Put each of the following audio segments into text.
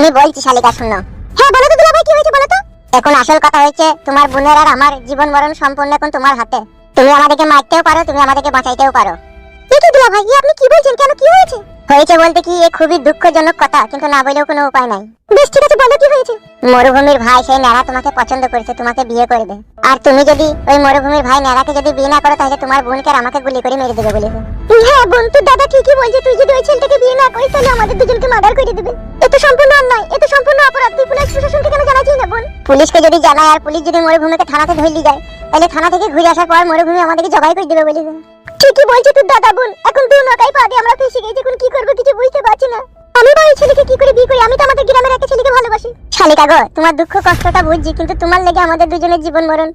আমি বলছি শালিকা শুনো। হ্যাঁ বলো তো দুলা ভাই কি হয়েছে বলো তো? এখন আসল কথা হয়েছে তোমার বোনের আর আমার জীবন মরণ সম্পূর্ণ এখন তোমার হাতে। তুমি আমাদেরকে মারতেও পারো তুমি আমাদেরকে বাঁচাইতেও পারো। কি দুলা ভাই আপনি কি বলছেন? কেন কি হয়েছে? হয়েছে বলতে কি এ খুবই দুঃখজনক কথা কিন্তু না বলেও কোনো উপায় নাই। বেশ ঠিক আছে বলো কি হয়েছে? মরুভূমির ভাই সেই ন্যাড়া তোমাকে পছন্দ করেছে তোমাকে বিয়ে করবে আর তুমি যদি ওই মরুভূমির ভাই ন্যাড়াকে যদি বিয়ে না করো তাহলে তোমার বোনকে আর আমাকে গুলি করে মেরে দেবে বলেছে হ্যাঁ বোন তোর দাদা ঠিকই বলছে তুই যদি ওই ছেলেটাকে বিয়ে না করিস তাহলে আমাদের দুজনকে মার্ডার করে দেবে। এ তো সম্পূর্ণ অন্যায় এ তো সম্পূর্ণ অপরাধ তুই পুলিশ প্রশাসনকে কেন জানাচ্ছিস না বোন? পুলিশকে যদি জানায় আর পুলিশ যদি মরুভূমিকে থানাতে ধরে যায় তাহলে থানা থেকে ঘুরে আসার পর মরুভূমি আমাদেরকে জবাই করে দেবে বলেছে ঠিকই বলছে তোর দাদা বোন এখন তুই নকাই পা আমরা ফেসে গেছি, এখন কি করব কিছু বুঝতে পারছি না। আমি বা ওই ছেলেকে কি করে বিয়ে করি? আমি তো আমাদের গ্রামের একটা ছেলেকে ভালোবাসি। শালিকা গো, তোমার দুঃখ কষ্টটা বুঝছি, কিন্তু তোমার লেগে আমাদের দুজনের জীবন মরণ।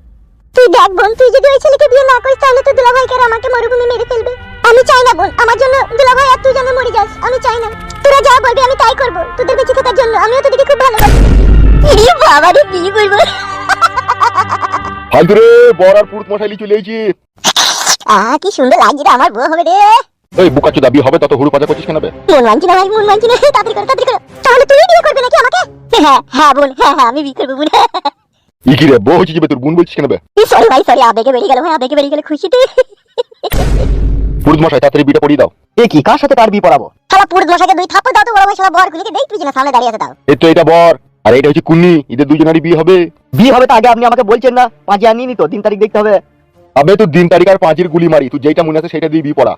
তুই দেখ বোন, তুই যদি ওই ছেলেকে বিয়ে না করিস, তাহলে তো দুলাভাইকে আর আমাকে মরুভূমি মেরে ফেলবে? আমি চাই না বোন, আমার জন্য দুলাভাই আর তুই যেন মরে যাস, আমি চাই না। তোরা যা বলবি, আমি তাই করব। তোদের বেঁচে থাকার জন্য, আমিও তোদেরকে খুব ভালোবাসি। বাবা রে বিয়ে করব ফালতু রে বর আর পুরুত মশাইলি চলে এসেছি। আহ কি সুন্দর লাগছে রে আমার বউ হবে রে। এই বুকাচ্ছ দাবি হবে তত হুড়ু পাজা করছিস কেন বে? মন মানছি না ভাই মন মানছি না তাড়াতাড়ি করো তাড়াতাড়ি করো। তাহলে তুই বিয়ে করবি নাকি আমাকে? হ্যাঁ হ্যাঁ বোন হ্যাঁ হ্যাঁ আমি বিয়ে করব বোন। ই কি রে বউ হচ্ছে যাবে তোর বোন বলছিস কেন বে? সরি ভাই সরি আবেগে বেরিয়ে গেল ভাই আবেগে বেরিয়ে গেল খুশিতে পুরুত মশাই তাড়াতাড়ি বিটা পড়িয়ে দাও। এ কি কার সাথে তার বিয়ে পড়াবো? শালা পুরুত মশাকে দুই থাপ্পড় দাও তো বড় ভাই শালা বর গুলিকে দেখবি না সামনে দাঁড়িয়ে আছে দাও এই তো এটা বর। আর এটা হচ্ছে কুন্নি এদের দুজনেরই বিয়ে হবে। বিয়ে হবে তো আগে আপনি আমাকে বলছেন না পাঁচে আনিনি তো দিন তারিখ দেখতে হবে। আবে তুই দিন তারিখ আর পাঁচের গুলি মারি তুই যেটা মনে আছে সেটা দিয়ে বিয়ে পড়া।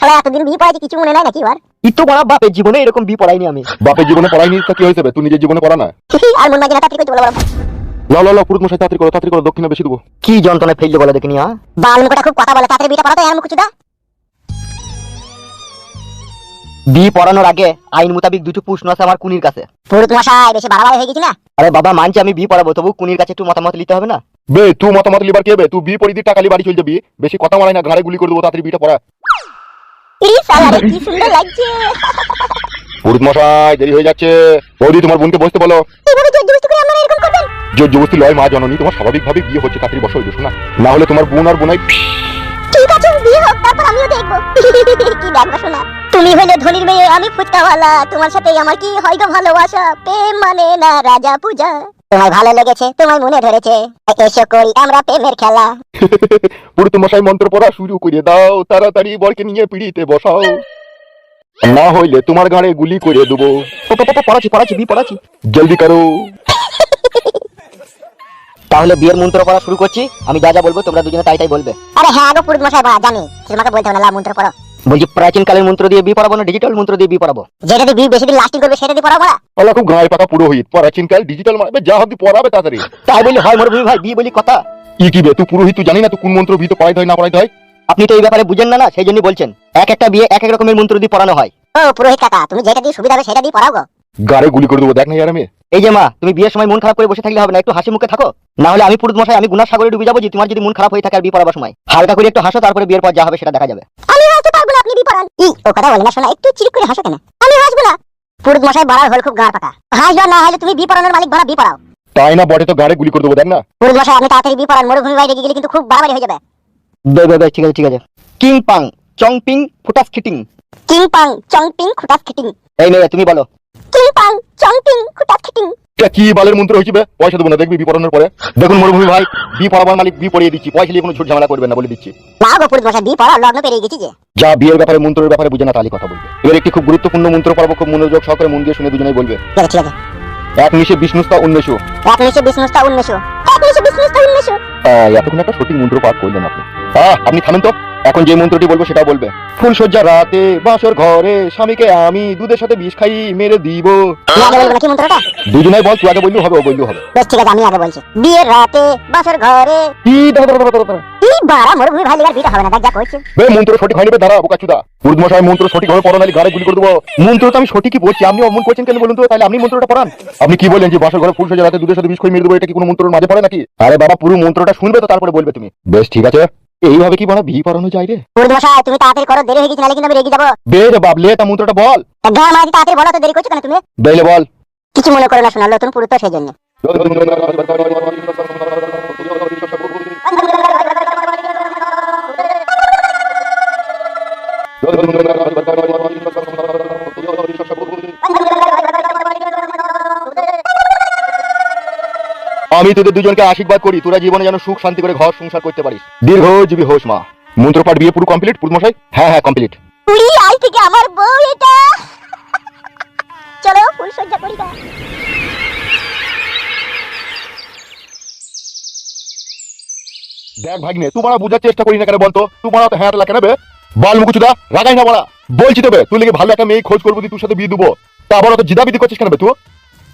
শালা এতদিন বিয়ে পড়াইছে কিছু মনে নাই নাকি আর ইতো বড় বাপের জীবনে এরকম বিয়ে পড়াইনি আমি। বাপের জীবনে পড়াইনি তা কি হয়েছে বে? তুই নিজের জীবনে পড়া না? আর মন মাঝে না তাড়াতাড়ি করতে বলো বলো ল ল ল পুরুত মশাই তাড়াতাড়ি করো তাড়াতাড়ি করো দক্ষিণে বেশি দেবো। কি যন্ত্রণায় ফেললে বলে দেখিনি হ্যাঁ বাল মুখটা খুব কথা বলে তাড়াতাড়ি বিয়েটা পড়া তো এর মুখ দা বিয়ে পড়ানোর আগে আইন মোতাবিক দুটো প্রশ্ন আছে আমার কুনির কাছে। পুরুত মশাই বেশি বাড়াবাড়ি হয়ে গেছি না? আরে বাবা মানছি আমি বিয়ে পড়াবো তবু কুনির কাছে একটু মতামত নিতে হবে না? বে তুই মতামত লিবার কে বে? তুই বিয়ে পড়ি দিয়ে টাকালি বাড়ি চলে যাবি। বেশি কথা মারাই না ঘাড়ে গুলি করে দেবো তাড়াতাড়ি বিটা পড়া। ই শালা রে কি সুন্দর লাগছে। পুরুত মশাই দেরি হয়ে যাচ্ছে। বৌদি তোমার বোনকে বসতে বলো। এইভাবে জোর জবরদস্তি করে এরকম করবেন? জোর জবস্তি লয় মা জননী তোমার স্বাভাবিকভাবে বিয়ে হচ্ছে তাড়াতাড়ি বসো শোনা। না হলে তোমার বোন আর বোনাই ঠিক আছে বিয়ে হোক তারপর আমিও দেখব কি শোনা তুমি ধনির মেয়ে আমি ফুচকাওয়ালা তোমার সাথে আমার কি হয় গো ভালোবাসা প্রেম মানে না রাজা পূজা তোমায় ভালো লেগেছে তোমায় মনে ধরেছে এসো করি আমরা প্রেমের খেলা পুরুত মশাই মন্ত্র পড়া শুরু করে দাও তাড়াতাড়ি বরকে নিয়ে পিড়িতে বসাও না হইলে তোমার গাড়ে গুলি করে দেবো পড়াচ্ছি পড়াচ্ছি বিয়ে পড়াচ্ছি জলদি করো তাহলে বিয়ের মন্ত্র পড়া শুরু করছি। আমি যা যা বলব তোমরা দুজনে তাই তাই বলবে। আরে হ্যাঁ গো পুরুত মশাই বা জানি। তোমাকে বলতে হবে না মন্ত্র পড়ো। বলছি প্রাচীন কালের মন্ত্র দিয়ে বিয়ে পড়াবো না ডিজিটাল মন্ত্র দিয়ে বিয়ে পড়াবো? যেটা দিয়ে বিয়ে বেশি দিন লাস্টিং করবে সেটা দিয়ে পড়াবো না? আল্লাহ খুব গায়ে পাকা পুরোহিত প্রাচীন কাল ডিজিটাল মারবে যা হবে পড়াবে তাড়াতাড়ি। তাই বলি হয় মরুভূমি ভাই বিয়ে বলি কথা। ই কি বে তুই পুরোহিত তুই জানি না তুই কোন মন্ত্র ভিতর পড়াইতে হয় না পড়াইতে হয়? আপনি তো এই ব্যাপারে বুঝেন না না সেই জন্যই বলছেন। এক একটা বিয়ে এক এক রকমের মন্ত্র দিয়ে পড়ানো হয়। ও পুরোহিত কাকা তুমি যেটা দিয়ে সুবিধা হবে সেটা দিয়ে পড়াও গো। গাড়ে গুলি করে দেবো দেখ না ইয়ার আমি এই যে মা তুমি বিয়ের সময় মন খারাপ করে বসে থাকলে হবে না একটু হাসি মুখে থাকো। না হলে আমি পুরুত মশাই আমি গুনার সাগরে ডুবে যাব যে তোমার যদি মন খারাপ হয়ে থাকে আর বিয়ে পড়াবার সময়। হালকা করে একটু হাসো তারপরে বিয়ের পর যা হবে সেটা দেখা যাবে। আমি হাসতে পারব না আপনি বিয়ে পড়ান ই ও কথা বলে না শোনা একটু চিরিক করে হাসো কেন? আমি হাসবো না। পুরুত মশাই বাড়ার হল খুব গাড় পাকা। হাসবা না হলে তুমি বিয়ে পড়ানোর মালিক ভরা বিয়ে পড়াও। তাই না বটে তো গাড়ে গুলি করে দেবো দেখ না। পুরুত মশাই আপনি তাড়াতাড়ি বিয়ে পড়ান মরুভূমি বাইরে গেলে কিন্তু খুব বাড়াবাড়ি হয়ে যাবে। বে বে ঠিক আছে ঠিক আছে। কিং পাং চং পিং ফুটাস খিটিং। কিং পাং চং পিং খুটাস খিটিং। এই মেয়ে তুমি বলো। কিং পাং চং পিং খুটাস খিটিং এটা কি বালের মন্ত্র হয়েছে পয়সা দেবো না দেখবি বি পরে। দেখুন মরুভূমি ভাই বি পড়াবার মালিক বি পড়িয়ে দিচ্ছি। পয়সা নিয়ে কোনো ঝুট ঝামেলা করবে না বলে দিচ্ছি। না গো পুরুত মশাই বিয়ে পড়া লগ্ন পেরিয়ে গেছি যে। যা বিয়ের ব্যাপারে মন্ত্রের ব্যাপারে বুঝে না তাহলে কথা বলবে। এবার একটি খুব গুরুত্বপূর্ণ মন্ত্র পারব খুব মনোযোগ সহকারে মন দিয়ে শুনে দুজনেই বলবে। ঠিক আছে এক নিশে বিষ্ণুস্তা উন্মেষু এক নিশে বিষ্ণুস্তা উন্মেষো এক নিশে বিষ্ণুস্তা উন্মেষো আহ, এতক্ষণ একটা সঠিক মন্ত্র পাঠ করলেন আপনি। আপনি থামেন তো। এখন যে মন্ত্রটি বলব সেটা বলবে। ফুলসজ্জা রাতে বাসর ঘরে স্বামীকে আমি দুধের সাথে বিষ খাই মেরে দিব। দুজনে বল তুই আগে বললেও হবে ও বললেও হবে। বেশ ঠিক আছে আমি আগে বলছি। বিয়ের রাতে বাসর ঘরে বাড়া ভাই লিগার হবে না দেখ যা বে মন্ত্র সঠিক হয়নি বে দাঁড়া বোকা পুরুত মশাই মন্ত্র সঠিক হবে পড়ান গাড়ি গুলি করে দেবো মন্ত্র তো আমি সঠিকই বলছি আপনি অমন করছেন কেন বলুন তো তাহলে আপনি মন্ত্রটা পড়ান আপনি কি বলেন যে বাসর ঘরে ফুল সজ্জা রাতে দুধের সাথে বিষ মেরে দেবো এটা কি কোনো মন্ত্রের মাঝে পড়ে নাকি আরে বাবা পুরো মন্ত্রটা শুনবে তো তারপরে বলবে তুমি বেশ ঠিক আছে এইভাবে কি বাবা ভি পড়ানো যায় রে মশাই তুমি তাড়াতাড়ি করো দেরি হয়ে গেছে নাহলে কিন্তু আমি রেগে যাব বে রে বাবলে তা মন্ত্রটা বল গাঁ মাঝে তাড়াতাড়ি বলো তো দেরি করছ কেন তুমি বেলে বল কিছু মনে করো না শোনা নতুন পুরুত সেই জন্য আমি তোদের দুজনকে আশীর্বাদ করি তোরা জীবনে যেন সুখ শান্তি করে ঘর সংসার করতে পারিস। দীর্ঘজীবী হোস মা। মন্ত্রপাঠ বিয়ে পুরো কমপ্লিট পুরমশাই? হ্যাঁ হ্যাঁ কমপ্লিট তুই আজ থেকে আমার বউ এটা। চলো ফুল সজ্জা করি দেখ ভাগ্নে তোমরা বোঝার চেষ্টা করি না কেন বলতো? তোমরা তো হ্যাঁ না বে। বাল মুকুচুদা রাগাই না বলা বলছি তো তুই লেগে ভালো একটা মেয়ে খোঁজ করব তুই তোর সাথে বিয়ে দেবো? তা আবার অত জিদাবিদি করছিস কেন বে তুই?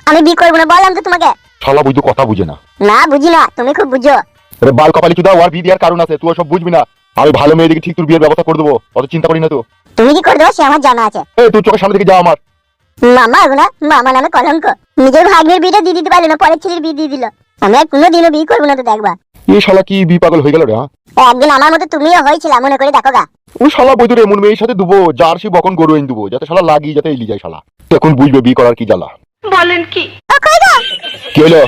আমি বিয়ে করব না? বললাম তো তোমাকে। শালা বুঝতো কথা বুঝে না। না বুঝি না। তুমি খুব বুঝো। আরে বাল কপালি চুদা ওর বিয়ে দেওয়ার কারণ আছে। তুই সব বুঝবি না। আমি ভালো মেয়ে দেখে ঠিক তোর বিয়ের ব্যবস্থা করে দেবো। অত চিন্তা করি না তো তুমি কি করে দেবো? সে আমার জানা আছে। এই তুই চোখের সামনে থেকে যা আমার। মামা গুনা মামা নামে কলঙ্ক। নিজের ভাগ্নের বিয়েটা দিয়ে দিতে পারল না পরের ছেলের বিয়ে দিয়ে দিল। আমি আর কোনোদিনও বিয়ে করব না তো দেখবা এই শালা কি বি পাগল হয়ে গেল রে হ্যাঁ? একদিন আমার মতো তুমিও হয়েছিল মনে করে দেখো গা। ওই শালা মেয়ের সাথে দুবো যার সে বকন গরু এনে দেবো যাতে শালা লাগি যাতে এলি যায় শালা। তখন বুঝবে বিয়ে করার কি জ্বালা। বলেন কি? ও কি হলো?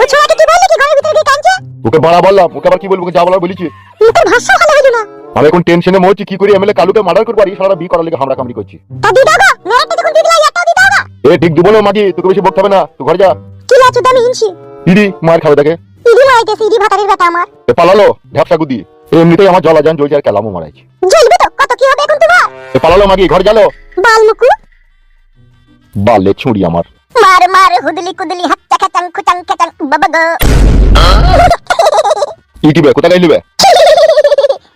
ও ছোয়াকে কি বললি কি ঘরের ভিতরে গিয়ে কাঁদছে ওকে বাড়া বললাম ওকে আবার কি বলব যা বলার বলেছি। মুখের ভাষা ভালো হইল না। আমি এখন টেনশনে মরছি কি করি? এমএলএ কালুকে মার্ডার করব আর এই শালারা বিয়ে করার লেগে হামরা কামড়ি করছি। তা দি দাও গো মেয়েটা যখন দিয়ে দিলা একটাও দি দাও গো। এ ঠিক দিব না মাগি তোকে বেশি বকতে হবে না তুই ঘরে যা। কি লাচু দামি হিনছি? ইডি মার খাবে তাকে। ইদি মাইতেছে ইদি ভাতারের বেটা আমার। এ পালালো ঢ্যাপসা গুদি। এমনিতেই আমার জলা যান জ্বলছে কেলামও মারাইছে। জ্বলবে তো কত কি হবে এখন তোমার? এ পালালো মাগি ঘরে গেলো? বালমুকু। বালে ছুঁড়ি আমার। মার মার হুদলি কুদলি হাচ্চা খাচাং খুচাং খাচাং বাবা গো। ইটিবে কোথায় গাই নিবে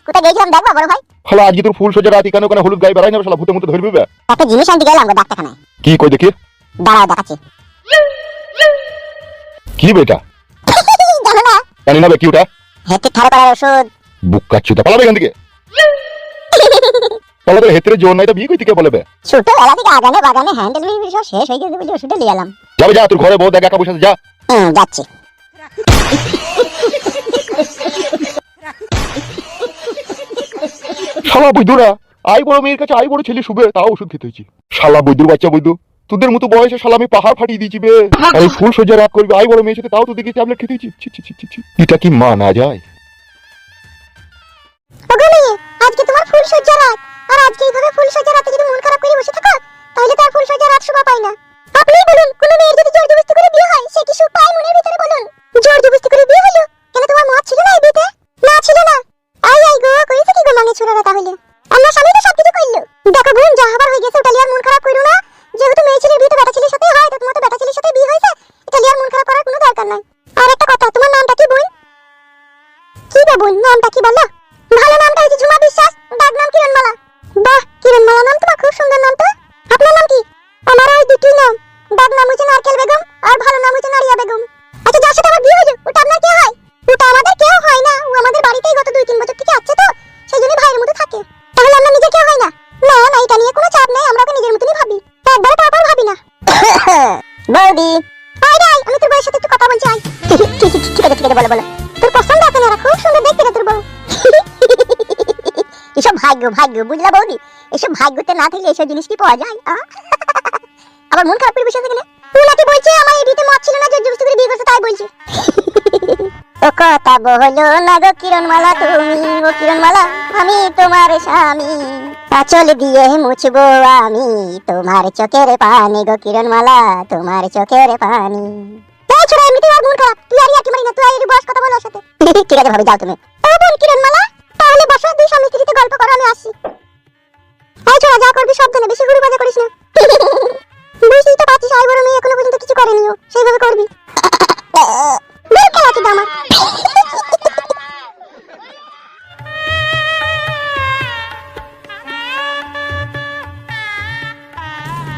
কোথায় গেছিলাম দেখবা বড় ভাই। শালা আজকে তোর ফুল সোজা রাতি কেন কেন হলুদ গায়ে বেড়াই না শালা ভূতে মুতে ধরবি একটা জিনিস আনতে গেলাম গো ডাক্তারখানায় কি কই দেখি? দাঁড়াও দেখাচ্ছি। কি বে এটা? জানো না কি ওটা? হেতে করার ওষুধ। পালাবে এখান থেকে। পালাবে হেতরে জোর নাই তো বিয়ে কই থেকে বলে বে ছোটবেলা থেকে আগানে বাগানে হ্যান্ডেল সব শেষ হয়ে গেছে বলে ওষুধটা নিয়ে এলাম। যাবে যা তোর ঘরে বউ দেখ একা বসে যা। হুম যাচ্ছি। শালা আই বড় মেয়ের কাছে আই বড় ছেলে শুবে তাও ওষুধ খেতে হয়েছে। শালা বৈদ্যুর বাচ্চা বৈদ্যু তোদের মতো বয়সে শালা আমি পাহাড় ফাটিয়ে দিয়েছি বে। আর এই ফুল সোজা রাত করবি। আই বড় মেয়ের সাথে তাও তোদেরকে ট্যাবলেট খেতে ছি, ছি, ছি, ছি, ছি। এটা কি মানা যায়? ওগো মেয়ে আজকে তোমার ফুল সজ্জা রাত। আর আজকে এইভাবে ফুল সজ্জা রাতে যদি মন খারাপ করে বসে থাকো তাহলে তো আর ফুল সজ্জা রাত শোভা পায় না। আপনিই বলুন কোন মেয়ের যদি জোর জবরদস্তি করে বিয়ে হয় সে কি সুখ পায় মনের ভিতরে বলুন? জোর জবরদস্তি করে বিয়ে হলো কেন তোমার মত ছিল না এই বিয়েতে? না ছিল না। আই আই গো কইছে কি গো ছোড়ারা তাহলে? আমার স্বামী ভাগ্য বুঝলা বৌদি? এসব ভাগ্যতে না থাকলে এসব জিনিস কি পাওয়া যায় আবার মন খারাপ করে বসে আছে কেন? তুই নাকি বলছে, আমার এই মত ছিল না, জোর জবরদস্তি করে বিয়ে করছে, তাই বলছে। ও কথা বহলো না গো কিরণমালা, তুমি ও কিরণমালা, আমি তোমার স্বামী। আচল দিয়ে মুছবো আমি তোমার চোখের পানি গো কিরণমালা, তোমার চোখের পানি। এই ছোড়া এমনিতেই ওর মন খারাপ। তুই আর ইয়ার্কি মারি না, তুই আর বস কথা বলো সাথে। ঠিক আছে, ভাবি, যাও তুমি। ও বোন কিরণমালা তাহলে বসো, দুই স্বামী স্ত্রীতে গল্প করো, আমি আসছি এই ছোড়া যা করবি সাবধানে, বেশি গুরু বাজা করিস না। বুঝতেই তো পারছিস আই বড় মেয়ে এখনও পর্যন্ত কিছু করেনি ও সেইভাবে করবি। বের খেলা তুই আমার।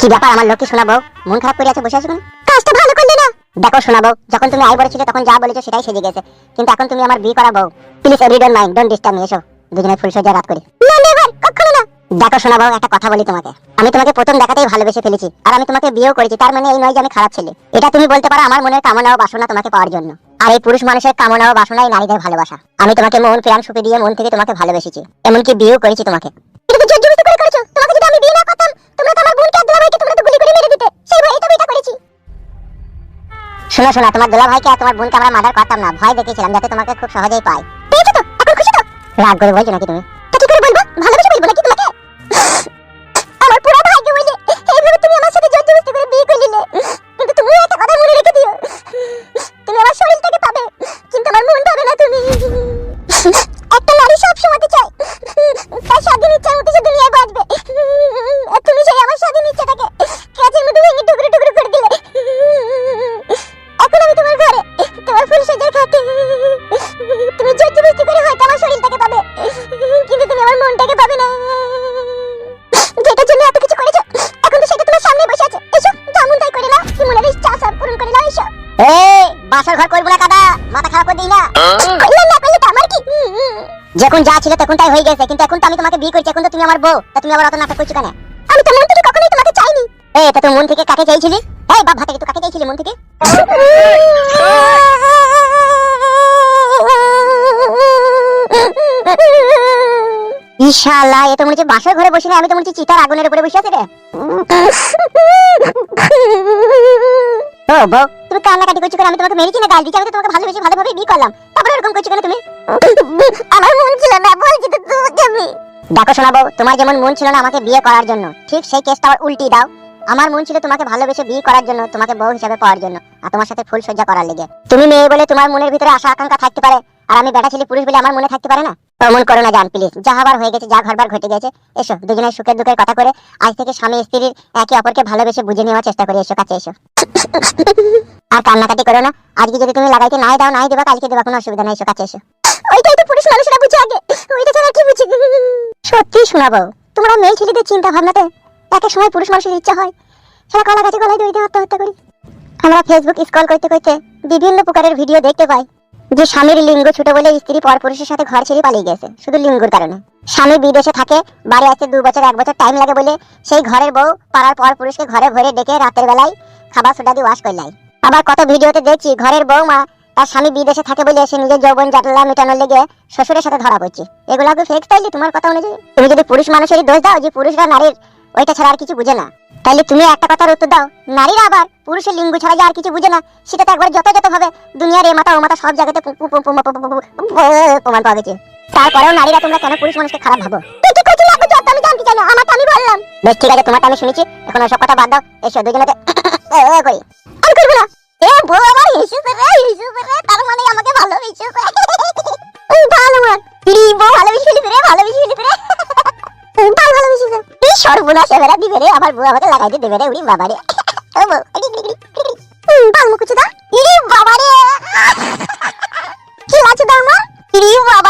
কি ব্যাপার আমার লোককে শোনাবো মন খারাপ করে আছে বসে আছো কেন? দেখো শোনাবো যখন তুমি আই বলেছিলে তখন যা বলেছ সেটাই সেজে গেছে। কিন্তু এখন তুমি আমার বিয়ে করাবো please every don't mind don't disturb me এসো। দুজনে ফুল সজ্জা রাত করি। না নেভার কখনো না। দেখো শোনাবো একটা কথা বলি তোমাকে। আমি তোমাকে প্রথম দেখাতেই ভালোবেসে ফেলেছি। আর আমি তোমাকে বিয়েও করেছি, তার মানে এই নয় যে আমি খারাপ ছেলে। এটা তুমি বলতে পারো আমার মনের কামনা ও বাসনা তোমাকে পাওয়ার জন্য। আর এই পুরুষ মানুষের কামনা ও বাসনাই নারীদের ভালোবাসা। আমি তোমাকে মন, প্রাণ সুপে দিয়ে মন থেকে তোমাকে ভালোবেসেছি। এমনকি বিয়েও করেছি তোমাকে। শোনো শোনো তোমার দুলা ভাইকে আর তোমার বোনকে আমরা মার্ডার করতাম না ভয় দেখিয়েছিলাম যাতে তোমাকে খুব সহজেই পাই পেয়েছ তো এখন খুশি তো? রাগ করে বলছো নাকি তুমি? তা কি করে বলব? ভালোবেসে বলব নাকি? যখন যা ছিল তখন তাই হয়ে গেছে। কিন্তু এখন তো আমি তোমাকে বিয়ে করছি, এখন তো তুমি আমার বউ। তা তুমি আবার অত নাটক করছ কেন? আমি তো মন থেকে কখনোই তোমাকে চাইনি। এই তা তুই মন থেকে কাকে চাইছিলি? এই বাবা থেকে তুই কাকে চাইছিলি মন থেকে? ইশাল্লাহ, এ তো মনে হচ্ছে বাসর ঘরে বসে না আমি তো মনে হচ্ছে চিতার আগুনের উপরে বসে আছি রে। ও, বউ তুমি কান্নাকাটি করছ আমি তোমাকে মেরেছি না? গাল দিচ্ছি আমি তো তোমাকে ভালোবেসে ভালোভাবে বিয়ে করলাম। তারপরে এরকম করছ কেন তুমি? আমার মন ছিল না বলছি তো তোমাকে আমি। দেখো শোনা বউ তোমার যেমন মন ছিল না আমাকে বিয়ে করার জন্য ঠিক সেই কেসটা আবার উল্টি দাও। আমার মন ছিল তোমাকে ভালোবেসে বিয়ে করার জন্য তোমাকে বউ হিসাবে পাওয়ার জন্য আর তোমার সাথে ফুল সজ্জা করার লেগে। তুমি মেয়ে বলে তোমার মনের ভিতরে আশা আকাঙ্ক্ষা থাকতে পারে আর আমি বেটা ছেলে পুরুষ বলে আমার মনে থাকতে পারে না? অমন করো না জান প্লিজ যা হবার হয়ে গেছে, যা ঘরবার ঘটে গেছে, এসো দুজনের সুখের দুঃখের কথা করে আজ থেকে স্বামী স্ত্রীর একে অপরকে ভালোবেসে বুঝে নেওয়ার চেষ্টা করি এসো, কাছে এসো। আর কান্নাকাটি করো না, আজকে যদি তুমি লাগাইতে নাই দাও, নাই দেবা, কালকে দেবা, কোনো অসুবিধা নাই, এসো, কাছে এসো। ওইটাই তো পুরুষ মানুষরা বুঝে আগে, ওইটা ছাড়া কি বুঝি? সত্যি শোনাবো তোমরা মেয়ে ছেলেদের চিন্তা ভাবনাতে এক এক সময় পুরুষ মানুষের ইচ্ছা হয়। সারা কলা গাছে গলায় দড়িতে আত্মহত্যা করি। আমরা ফেসবুক স্ক্রল করতে করতে বিভিন্ন প্রকারের ভিডিও দেখতে পাই। যে স্বামীর লিঙ্গ ছোট বলে স্ত্রী পর পুরুষের সাথে ঘর ছেড়ে পালিয়ে গেছে, শুধু লিঙ্গর কারণে। স্বামী বিদেশে থাকে, বাড়ি আসতে দু বছর, এক বছর টাইম লাগে বলে সেই ঘরের বউ পাড়ার পর পুরুষকে ঘরে ভরে ডেকে রাতের বেলায় খাবার সোডা দিয়ে ওয়াশ করলাই আবার কত ভিডিওতে দেখছি ঘরের বউ মা তার স্বামী বিদেশে থাকে বলে সে নিজের যৌবন জাটলা মেটানোর লেগে শ্বশুরের সাথে ধরা পড়ছে। এগুলো ফেক স্টাইল তোমার কথা অনুযায়ী? তুমি যদি পুরুষ মানুষেরই দোষ দাও, যে পুরুষরা নারীর, ওইটা ছাড়া আর কিছু বুঝে না। তাহলে তুমি একটা কথার উত্তর দাও নারীরা আবার পুরুষের লিঙ্গ ছাড়া যে আর কিছু বুঝে না সেটা তো একবার যথাযথ ভাবে দুনিয়ার এ মাথা ও মাথা সব জায়গাতে প্রমাণ পাওয়া গেছে তারপরেও নারীরা তোমরা কেন পুরুষ মানুষকে খারাপ ভাবো ভালোবেসে ফিরে ভালোবেসে ফিরে রে ভালো যাও এই সর্বনাশ এবারে দিবে রে আমার বউ আমাকে লাগাই দিয়ে দেবে রে উড়ি বাবা রে বাবা রে কি আছে দা বাবা